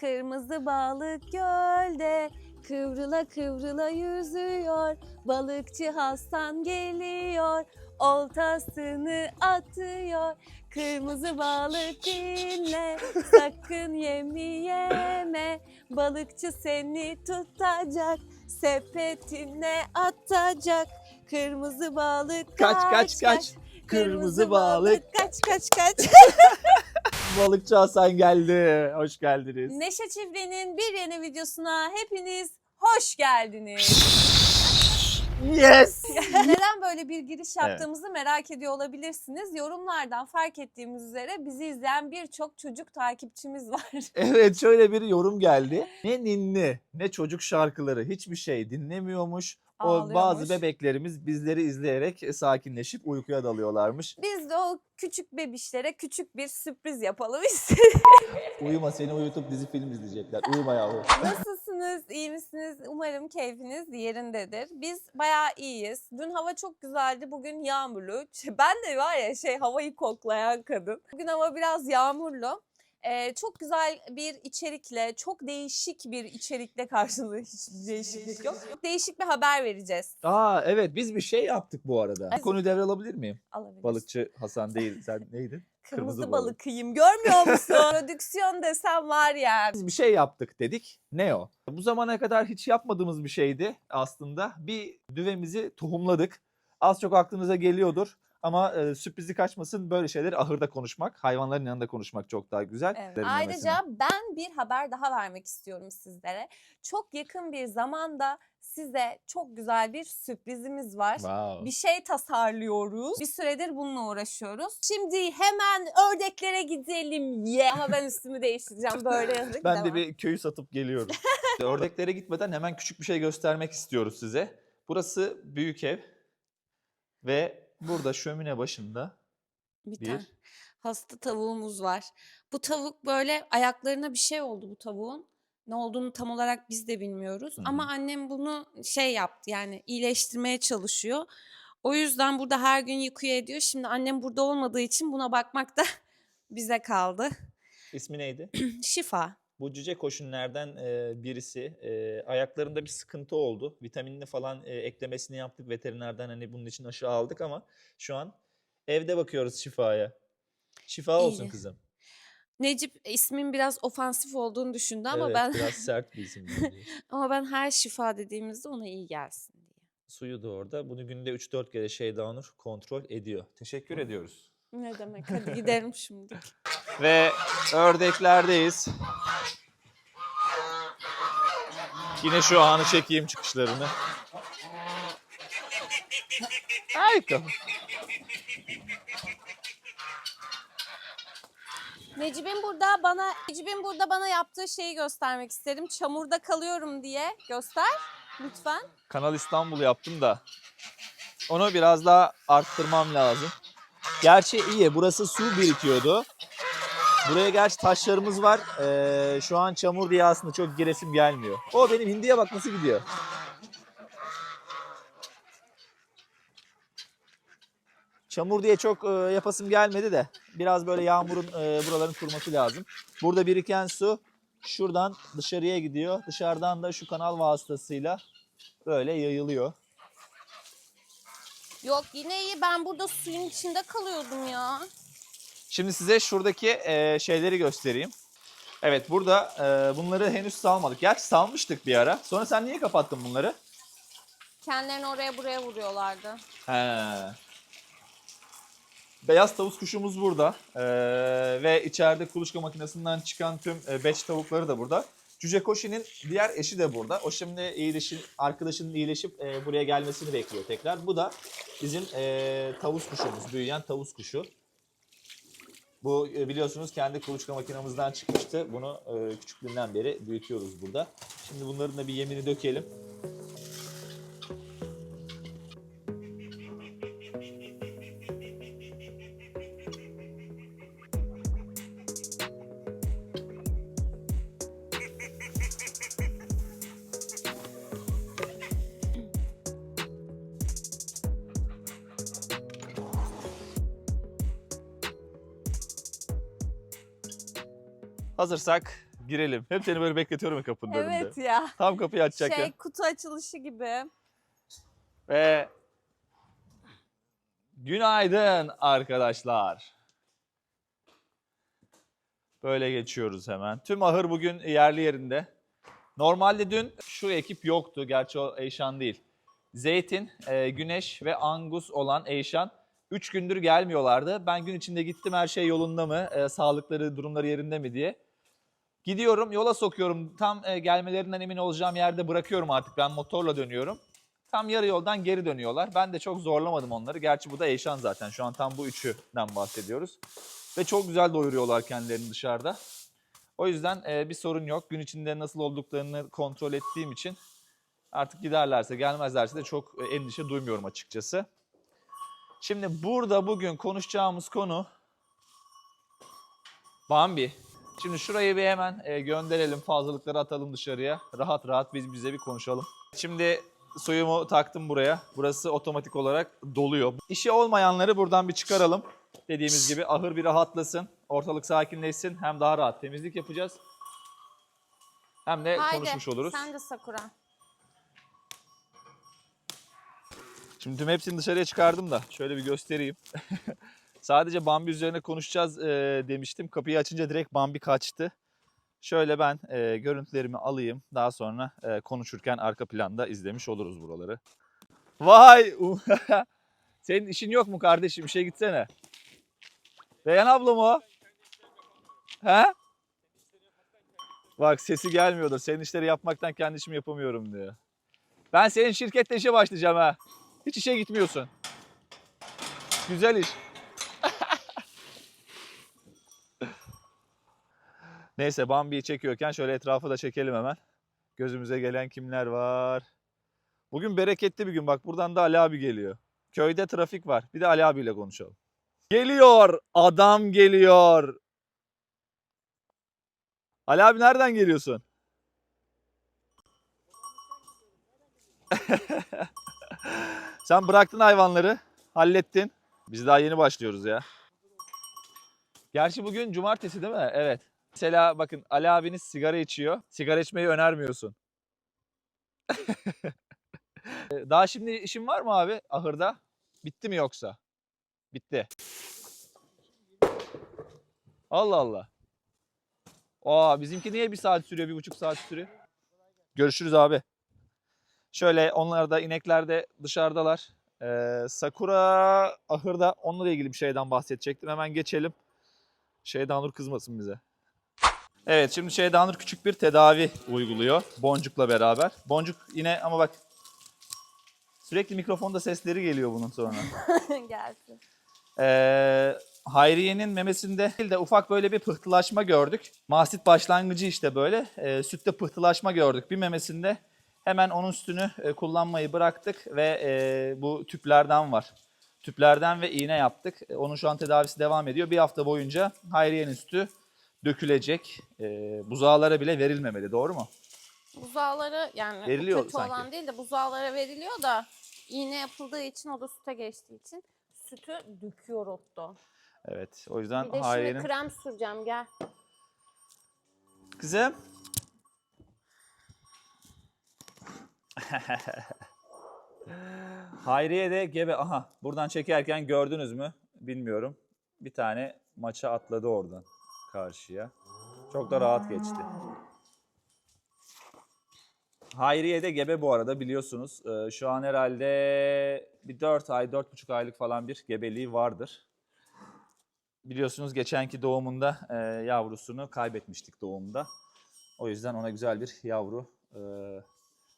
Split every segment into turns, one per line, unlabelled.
Kırmızı balık gölde kıvrıla kıvrıla yüzüyor. Balıkçı Hasan geliyor. Oltasını atıyor. Kırmızı balık dinle. Sakın yemi yeme. Balıkçı seni tutacak. Sepetine atacak. Kırmızı balık
Kaç kaç kaç. Kırmızı balık.
kaç kaç kaç.
Balıkçı Hasan geldi. Hoş geldiniz.
Neşe Çiftliği'nin bir yeni videosuna hepiniz hoş geldiniz.
Yes.
Neden böyle bir giriş yaptığımızı merak ediyor olabilirsiniz. Yorumlardan fark ettiğimiz üzere bizi izleyen birçok çocuk takipçimiz var.
Evet şöyle bir yorum geldi. Ne ninni ne çocuk şarkıları hiçbir şey dinlemiyormuş. O bazı bebeklerimiz bizleri izleyerek sakinleşip uykuya dalıyorlarmış.
Biz de o küçük bebişlere küçük bir sürpriz yapalım istedik.
Uyuma seni uyutup dizi film izleyecekler. Uyuma yavrum.
Nasılsınız? İyi misiniz? Umarım keyfiniz yerindedir. Biz bayağı iyiyiz. Dün hava çok güzeldi. Bugün yağmurlu. Ben de var ya şey havayı koklayan kadın. Bugün hava biraz yağmurlu. Ee, çok güzel bir içerikle, çok değişik bir içerikle karşınızda hiç değişiklik yok. Çok değişik bir haber vereceğiz.
Aa evet biz bir şey yaptık bu arada.
Biz-
Konuyu devralabilir miyim?
Alabiliriz.
Balıkçı Hasan değil sen neydin?
Kırmızı,
kırmızı
balıkıyım. Görmüyor musun? Prodüksiyon desem var ya.
Biz bir şey yaptık dedik. Ne o? Bu zamana kadar hiç yapmadığımız bir şeydi aslında. Bir düvemizi tohumladık. Az çok aklınıza geliyordur. Ama e, sürprizi kaçmasın böyle şeyleri ahırda konuşmak, hayvanların yanında konuşmak çok daha güzel.
Evet. Ayrıca ben bir haber daha vermek istiyorum sizlere. Çok yakın bir zamanda size çok güzel bir sürprizimiz var.
Wow.
Bir şey tasarlıyoruz. Bir süredir bununla uğraşıyoruz. Şimdi hemen ördeklere gidelim ye. Ama ben üstümü değiştireceğim böyle hızlı
Ben de bir köyü satıp geliyorum. Ördeklere gitmeden hemen küçük bir şey göstermek istiyoruz size. Burası büyük ev ve burada şömine başında
bir
bir-
tane hasta tavuğumuz var. Bu tavuk böyle ayaklarına bir şey oldu bu tavuğun. Ne olduğunu tam olarak biz de bilmiyoruz.
Hı
Ama
hı.
annem bunu şey yaptı yani iyileştirmeye çalışıyor. O yüzden burada her gün yıkıyor ediyor. Şimdi annem burada olmadığı için buna bakmak da bize kaldı.
ismi neydi?
Şifa.
Bu cüce koşunlardan e, birisi e, ayaklarında bir sıkıntı oldu. Vitaminini falan e, eklemesini yaptık veterinerden hani bunun için aşı aldık ama şu an evde bakıyoruz şifaya. Şifa olsun
İyi.
kızım.
Necip ismin biraz ofansif olduğunu düşündü ama
evet,
ben
biraz sert bir isim.
ama ben her şifa dediğimizde ona iyi gelsin diye.
Suyu da orada. Bunu günde 3-4 kere Şeyda Nur kontrol ediyor. Teşekkür ediyoruz.
Ne demek? Hadi gidelim şimdi.
Ve ördeklerdeyiz. Yine şu anı çekeyim çıkışlarını. Harika.
Necip'in burada bana Necip'in burada bana yaptığı şeyi göstermek isterim. Çamurda kalıyorum diye göster lütfen.
Kanal İstanbul yaptım da onu biraz daha arttırmam lazım. Gerçi iyi burası su birikiyordu. Buraya gerçi taşlarımız var. Ee, şu an çamur diye aslında çok giresim gelmiyor. O benim hindiye bak nasıl gidiyor. Çamur diye çok e, yapasım gelmedi de biraz böyle yağmurun e, buraların kuruması lazım. Burada biriken su şuradan dışarıya gidiyor. Dışarıdan da şu kanal vasıtasıyla böyle yayılıyor.
Yok yine iyi ben burada suyun içinde kalıyordum ya.
Şimdi size şuradaki e, şeyleri göstereyim. Evet burada e, bunları henüz salmadık. Gerçi salmıştık bir ara. Sonra sen niye kapattın bunları?
Kendilerini oraya buraya vuruyorlardı.
He. Beyaz tavus kuşumuz burada. E, ve içeride kuluçka makinesinden çıkan tüm e, beç tavukları da burada. Cüce diğer eşi de burada. O şimdi iyileşin, arkadaşının iyileşip e, buraya gelmesini bekliyor tekrar. Bu da bizim e, tavus kuşumuz, büyüyen tavus kuşu. Bu e, biliyorsunuz kendi kuluçka makinamızdan çıkmıştı. Bunu e, küçüklüğünden beri büyütüyoruz burada. Şimdi bunların da bir yemini dökelim. Hazırsak Girelim. Hep seni böyle bekletiyorum ya kapının önünde.
Evet ya.
Tam kapıyı açacakken.
Şey kutu açılışı gibi.
Ve günaydın arkadaşlar. Böyle geçiyoruz hemen. Tüm ahır bugün yerli yerinde. Normalde dün şu ekip yoktu. Gerçi o Eyşan değil. Zeytin, e, Güneş ve Angus olan Eyşan 3 gündür gelmiyorlardı. Ben gün içinde gittim her şey yolunda mı, e, sağlıkları, durumları yerinde mi diye. Gidiyorum, yola sokuyorum. Tam e, gelmelerinden emin olacağım yerde bırakıyorum artık. Ben motorla dönüyorum. Tam yarı yoldan geri dönüyorlar. Ben de çok zorlamadım onları. Gerçi bu da Eyşan zaten. Şu an tam bu üçüden bahsediyoruz. Ve çok güzel doyuruyorlar kendilerini dışarıda. O yüzden e, bir sorun yok. Gün içinde nasıl olduklarını kontrol ettiğim için artık giderlerse gelmezlerse de çok e, endişe duymuyorum açıkçası. Şimdi burada bugün konuşacağımız konu Bambi. Şimdi şurayı bir hemen e, gönderelim, fazlalıkları atalım dışarıya. Rahat rahat biz bize bir konuşalım. Şimdi suyumu taktım buraya. Burası otomatik olarak doluyor. İşi olmayanları buradan bir çıkaralım. Dediğimiz gibi ahır bir rahatlasın, ortalık sakinleşsin. Hem daha rahat temizlik yapacağız. Hem de
Haydi
konuşmuş oluruz.
sen de Sakura.
Şimdi tüm hepsini dışarıya çıkardım da şöyle bir göstereyim. Sadece Bambi üzerine konuşacağız e, demiştim. Kapıyı açınca direkt Bambi kaçtı. Şöyle ben e, görüntülerimi alayım. Daha sonra e, konuşurken arka planda izlemiş oluruz buraları. Vay! Senin işin yok mu kardeşim? İşe gitsene. Reyhan abla mı o? He? Bak sesi gelmiyordur. Senin işleri yapmaktan kendi işimi yapamıyorum diyor. Ben senin şirkette işe başlayacağım ha. Hiç işe gitmiyorsun. Güzel iş. Neyse Bambi'yi çekiyorken şöyle etrafı da çekelim hemen. Gözümüze gelen kimler var? Bugün bereketli bir gün. Bak buradan da Ali abi geliyor. Köyde trafik var. Bir de Ali abiyle konuşalım. Geliyor. Adam geliyor. Ali abi nereden geliyorsun? Sen bıraktın hayvanları, hallettin. Biz daha yeni başlıyoruz ya. Gerçi bugün cumartesi değil mi? Evet. Mesela bakın Ali abiniz sigara içiyor. Sigara içmeyi önermiyorsun. daha şimdi işin var mı abi ahırda? Bitti mi yoksa? Bitti. Allah Allah. Aa bizimki niye bir saat sürüyor, bir buçuk saat sürüyor? Görüşürüz abi. Şöyle onlar da inekler de dışarıdalar. Ee, Sakura ahırda onunla ilgili bir şeyden bahsedecektim. Hemen geçelim. Şeydanur kızmasın bize. Evet şimdi Şeydanur küçük bir tedavi uyguluyor. Boncuk'la beraber. Boncuk yine ama bak sürekli mikrofonda sesleri geliyor bunun sonra.
Gelsin.
Ee, Hayriye'nin memesinde değil de ufak böyle bir pıhtılaşma gördük. Mahsit başlangıcı işte böyle. Ee, sütte pıhtılaşma gördük bir memesinde. Hemen onun sütünü e, kullanmayı bıraktık ve e, bu tüplerden var. Tüplerden ve iğne yaptık. E, onun şu an tedavisi devam ediyor. Bir hafta boyunca Hayriye'nin sütü dökülecek. E, buzağlara bile verilmemeli doğru mu?
Buzağları yani
Veriliyor
kötü
sanki.
olan değil de buzağlara veriliyor da iğne yapıldığı için o da süte geçtiği için sütü döküyor Otto.
Evet o yüzden
Bir de
Hayriye'nin...
şimdi krem süreceğim gel.
Kızım. Hayriye de gebe. Aha buradan çekerken gördünüz mü? Bilmiyorum. Bir tane maça atladı oradan karşıya. Çok da rahat geçti. Hayriye de gebe bu arada biliyorsunuz. Ee, şu an herhalde bir 4 ay, 4,5 aylık falan bir gebeliği vardır. Biliyorsunuz geçenki doğumunda e, yavrusunu kaybetmiştik doğumda. O yüzden ona güzel bir yavru e,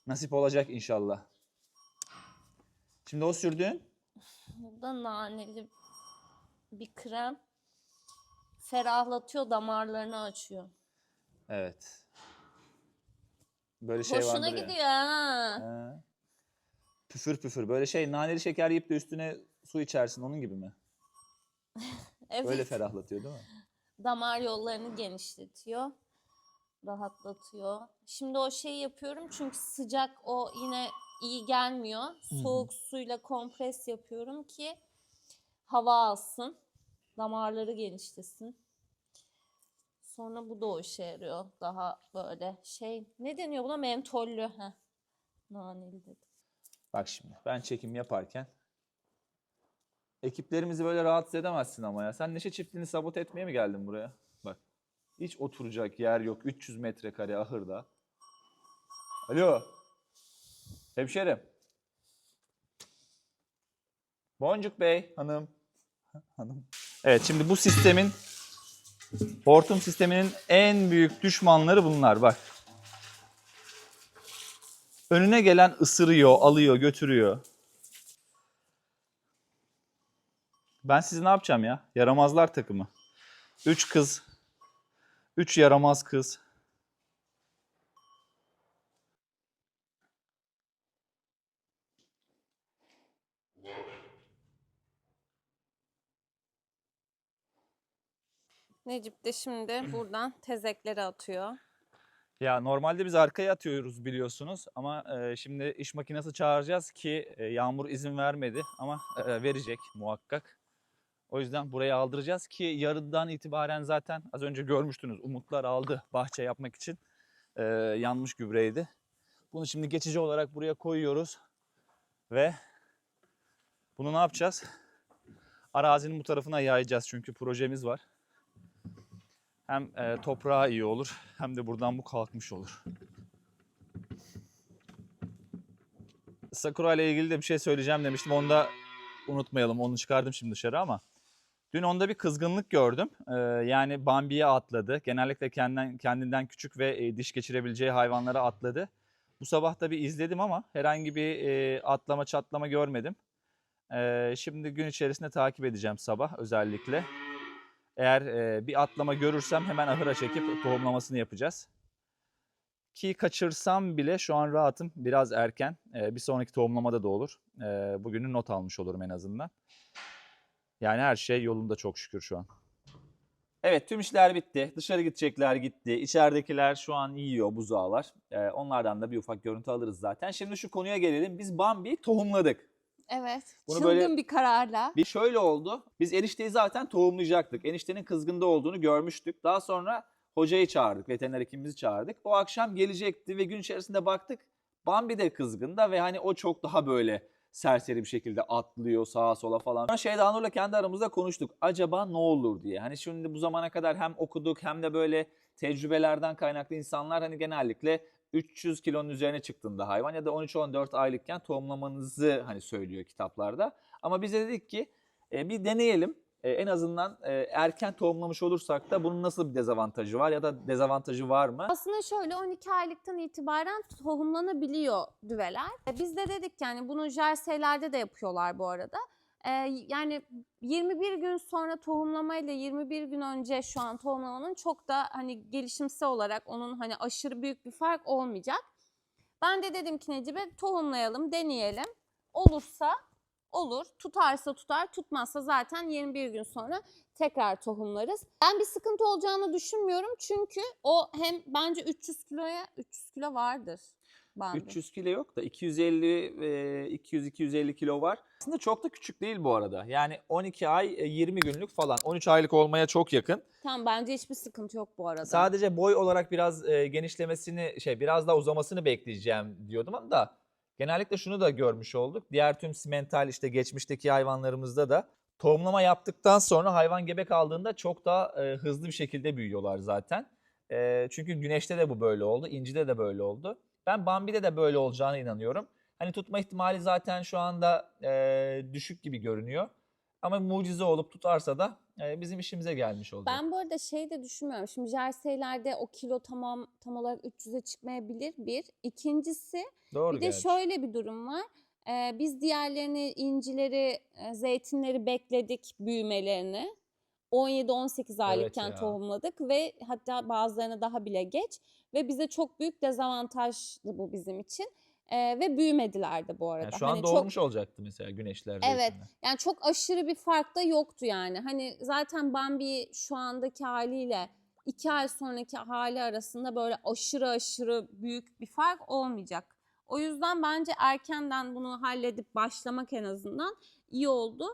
nasip olacak inşallah. Şimdi o sürdüğün
Bu da naneli bir krem. Ferahlatıyor damarlarını açıyor.
evet. Böyle şey
Hoşuna
vardır ya.
gidiyor ha.
Ha. Püfür püfür. Böyle şey naneli şeker yiyip de üstüne su içersin onun gibi mi?
Evet.
Böyle ferahlatıyor değil mi?
Damar yollarını genişletiyor. Rahatlatıyor. Şimdi o şeyi yapıyorum çünkü sıcak o yine iyi gelmiyor. Soğuk suyla kompres yapıyorum ki hava alsın. Damarları genişlesin. Sonra bu da o işe yarıyor. Daha böyle şey ne deniyor buna mentollü. Heh. Naneli dedim.
Bak şimdi ben çekim yaparken ekiplerimizi böyle rahatsız edemezsin ama ya. Sen neşe çiftliğini sabote etmeye mi geldin buraya? Bak. Hiç oturacak yer yok. 300 metrekare ahırda. Alo. Hemşerim. Boncuk Bey, hanım. hanım. Evet şimdi bu sistemin hortum sisteminin en büyük düşmanları bunlar bak. Önüne gelen ısırıyor, alıyor, götürüyor. Ben sizi ne yapacağım ya? Yaramazlar takımı. Üç kız. Üç yaramaz kız.
Necip de şimdi buradan tezekleri atıyor.
Ya normalde biz arkaya atıyoruz biliyorsunuz ama e, şimdi iş makinesi çağıracağız ki e, Yağmur izin vermedi ama e, verecek muhakkak. O yüzden buraya aldıracağız ki yarından itibaren zaten az önce görmüştünüz Umutlar aldı bahçe yapmak için e, yanmış gübreydi. Bunu şimdi geçici olarak buraya koyuyoruz ve bunu ne yapacağız? Arazinin bu tarafına yayacağız çünkü projemiz var. Hem e, toprağa iyi olur hem de buradan bu kalkmış olur. Sakura ile ilgili de bir şey söyleyeceğim demiştim. Onu da unutmayalım. Onu çıkardım şimdi dışarı ama. Dün onda bir kızgınlık gördüm. Ee, yani Bambi'ye atladı. Genellikle kendinden, kendinden küçük ve e, diş geçirebileceği hayvanlara atladı. Bu sabah da bir izledim ama herhangi bir e, atlama çatlama görmedim. Ee, şimdi gün içerisinde takip edeceğim sabah özellikle. Eğer e, bir atlama görürsem hemen ahıra çekip tohumlamasını yapacağız. Ki kaçırsam bile şu an rahatım. Biraz erken. E, bir sonraki tohumlamada da olur. E, bugünü not almış olurum en azından. Yani her şey yolunda çok şükür şu an. Evet tüm işler bitti. Dışarı gidecekler gitti. İçeridekiler şu an yiyor buzağlar. E, onlardan da bir ufak görüntü alırız zaten. Şimdi şu konuya gelelim. Biz Bambi'yi tohumladık.
Evet.
Bunu
çılgın
böyle-
bir kararla.
Bir şöyle oldu. Biz enişteyi zaten tohumlayacaktık. Eniştenin kızgında olduğunu görmüştük. Daha sonra hocayı çağırdık, veteriner hekimimizi çağırdık. O akşam gelecekti ve gün içerisinde baktık Bambi de kızgında ve hani o çok daha böyle serseri bir şekilde atlıyor sağa sola falan. Sonra şey Nur'la kendi aramızda konuştuk. Acaba ne olur diye. Hani şimdi bu zamana kadar hem okuduk hem de böyle tecrübelerden kaynaklı insanlar hani genellikle 300 kilonun üzerine çıktığında hayvan ya da 13-14 aylıkken tohumlamanızı hani söylüyor kitaplarda. Ama biz de dedik ki e, bir deneyelim. E, en azından e, erken tohumlamış olursak da bunun nasıl bir dezavantajı var ya da dezavantajı var mı?
Aslında şöyle 12 aylıktan itibaren tohumlanabiliyor düveler. E, Biz de dedik yani bunu jerseylerde de yapıyorlar bu arada. E, yani 21 gün sonra tohumlamayla 21 gün önce şu an tohumlamanın çok da hani gelişimsel olarak onun hani aşırı büyük bir fark olmayacak. Ben de dedim ki Necip'e tohumlayalım, deneyelim. Olursa olur, tutarsa tutar, tutmazsa zaten 21 gün sonra tekrar tohumlarız. Ben bir sıkıntı olacağını düşünmüyorum çünkü o hem bence 300 kiloya 300 kilo vardır. Bambi.
300 kilo yok da 250 200-250 kilo var. Aslında çok da küçük değil bu arada. Yani 12 ay e, 20 günlük falan. 13 aylık olmaya çok yakın.
Tamam bence hiçbir sıkıntı yok bu arada.
Sadece boy olarak biraz e, genişlemesini şey biraz daha uzamasını bekleyeceğim diyordum ama da genellikle şunu da görmüş olduk. Diğer tüm simental işte geçmişteki hayvanlarımızda da tohumlama yaptıktan sonra hayvan gebe kaldığında çok daha e, hızlı bir şekilde büyüyorlar zaten. E, çünkü güneşte de bu böyle oldu, incide de böyle oldu. Ben Bambi'de de böyle olacağına inanıyorum. Hani tutma ihtimali zaten şu anda e, düşük gibi görünüyor. Ama mucize olup tutarsa da e, bizim işimize gelmiş olacak.
Ben bu arada şey de düşünmüyorum. Şimdi jerseylerde o kilo tamam tam olarak 300'e çıkmayabilir bir. İkincisi
Doğru
bir de
gerçi.
şöyle bir durum var. Ee, biz diğerlerini, incileri, e, zeytinleri bekledik büyümelerini. 17-18 aylıkken
ya.
tohumladık ve hatta bazılarına daha bile geç. Ve bize çok büyük dezavantajdı bu bizim için. Ee, ve büyümediler de bu arada.
Yani şu an
Hani çok-
doğmuş olacaktı mesela güneşlerde.
Evet. Yani çok aşırı bir fark da yoktu yani. Hani zaten Bambi şu andaki haliyle iki ay sonraki hali arasında böyle aşırı aşırı büyük bir fark olmayacak. O yüzden bence erkenden bunu halledip başlamak en azından iyi oldu.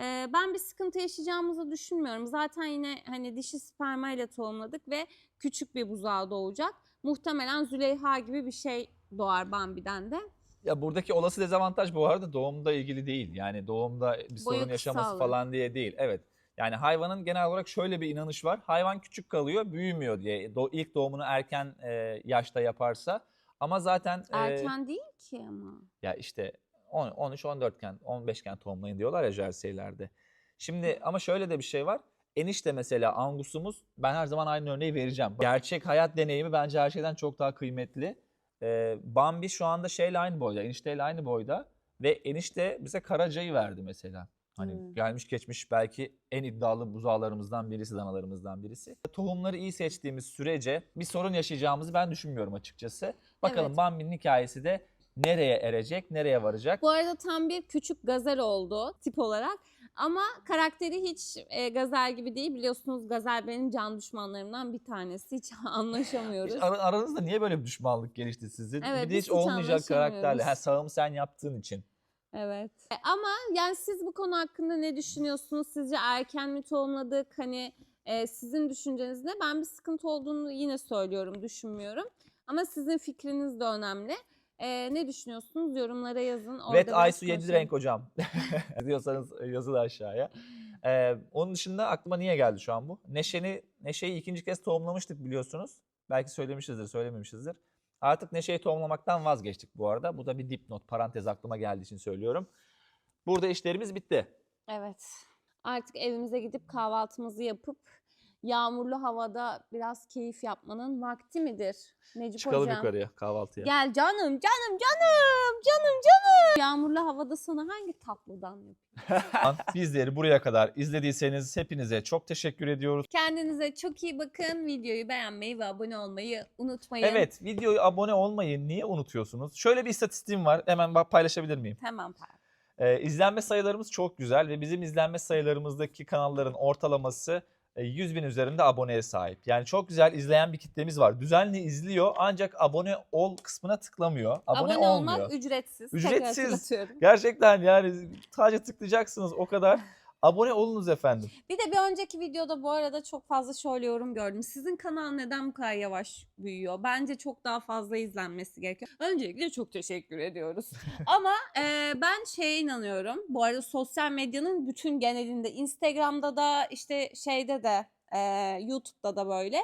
Ee, ben bir sıkıntı yaşayacağımızı düşünmüyorum. Zaten yine hani dişi spermayla tohumladık ve küçük bir buzağı doğacak. Muhtemelen Züleyha gibi bir şey doğar Bambi'den de.
Ya buradaki olası dezavantaj bu arada doğumda ilgili değil. Yani doğumda bir sorun
Boyu
yaşaması
kısalır.
falan diye değil. Evet. Yani hayvanın genel olarak şöyle bir inanış var. Hayvan küçük kalıyor, büyümüyor diye. Do- ilk doğumunu erken e, yaşta yaparsa. Ama zaten e,
Erken değil ki ama.
ya işte 10, 13, 14 iken, 15 iken tohumlayın diyorlar ya jerseylerde. Şimdi ama şöyle de bir şey var. Enişte mesela angusumuz ben her zaman aynı örneği vereceğim. Gerçek hayat deneyimi bence her şeyden çok daha kıymetli. Ee, Bambi şu anda şeyle aynı boyda, enişteyle aynı boyda ve enişte bize Karaca'yı verdi mesela. Hani
Hmm.
gelmiş geçmiş belki en iddialı buzağlarımızdan birisi, danalarımızdan birisi. Tohumları iyi seçtiğimiz sürece bir sorun yaşayacağımızı ben düşünmüyorum açıkçası. Bakalım
Evet.
Bambi'nin hikayesi de nereye erecek, nereye varacak?
Bu arada tam bir küçük gazel oldu tip olarak. Ama karakteri hiç e, gazel gibi değil. Biliyorsunuz gazel benim can düşmanlarımdan bir tanesi. Hiç anlaşamıyoruz.
Hiç ara- aranızda niye böyle bir düşmanlık gelişti sizin?
Evet,
bir de hiç
hiç
olmayacak karakterle. Ha, sağımı sen yaptığın için.
Evet. E, Ama yani siz bu konu hakkında ne düşünüyorsunuz? Sizce erken mi tohumladık? Hani e, sizin düşünceniz ne? Ben bir sıkıntı olduğunu yine söylüyorum, düşünmüyorum. Ama sizin fikriniz de önemli. E, ne düşünüyorsunuz? Yorumlara yazın. Orada biraz
Aysu 7
konuşalım.
renk hocam. Diyorsanız yazın aşağıya. Ee, onun dışında aklıma niye geldi şu an bu? Neşe'ni, Neşe'yi ikinci kez tohumlamıştık biliyorsunuz. Belki söylemişizdir, söylememişizdir. Artık Neşe'yi tohumlamaktan vazgeçtik bu arada. Bu da bir dipnot, parantez aklıma geldiği için söylüyorum. Burada işlerimiz bitti.
Evet. Artık evimize gidip kahvaltımızı yapıp yağmurlu havada biraz keyif yapmanın vakti midir? Necip
Çıkalım
hocam.
yukarıya kahvaltıya.
Gel canım, canım, canım, canım, canım. Yağmurlu havada sana hangi tatlıdan yapayım?
Bizleri buraya kadar izlediyseniz hepinize çok teşekkür ediyoruz.
Kendinize çok iyi bakın. Videoyu beğenmeyi ve abone olmayı unutmayın.
Evet, videoyu abone olmayı niye unutuyorsunuz? Şöyle bir istatistiğim var. Hemen bak- paylaşabilir miyim?
Tamam Per.
Ee, izlenme sayılarımız çok güzel ve bizim izlenme sayılarımızdaki kanalların ortalaması 100 bin üzerinde aboneye sahip. Yani çok güzel izleyen bir kitlemiz var. Düzenli izliyor ancak abone ol kısmına tıklamıyor. Abone,
Abone,
olmuyor.
olmak ücretsiz.
Ücretsiz. Gerçekten yani sadece tıklayacaksınız o kadar. Abone olunuz efendim.
Bir de bir önceki videoda bu arada çok fazla şöyle yorum gördüm. Sizin kanal neden bu kadar yavaş büyüyor? Bence çok daha fazla izlenmesi gerekiyor. Öncelikle çok teşekkür ediyoruz. Ama e, ben şeye inanıyorum. Bu arada sosyal medyanın bütün genelinde Instagram'da da işte şeyde de e, YouTube'da da böyle.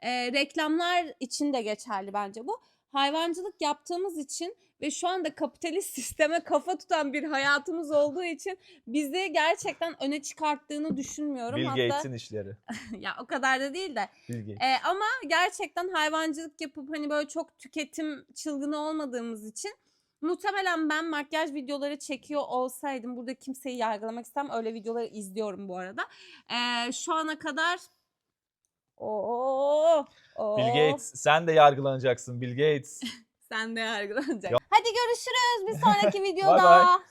E, reklamlar için de geçerli bence bu. Hayvancılık yaptığımız için ve şu anda kapitalist sisteme kafa tutan bir hayatımız olduğu için bizi gerçekten öne çıkarttığını düşünmüyorum.
Bill
Hatta
Gates'in işleri.
ya o kadar da değil de
Bill Gates.
e, ama gerçekten hayvancılık yapıp hani böyle çok tüketim çılgını olmadığımız için muhtemelen ben makyaj videoları çekiyor olsaydım burada kimseyi yargılamak istemem. Öyle videoları izliyorum bu arada. E, şu ana kadar Oo,
Bill Gates sen de yargılanacaksın Bill Gates.
Sen de yargılanacaksın.
Ya-
Hadi görüşürüz bir sonraki
Bye
videoda.
bye.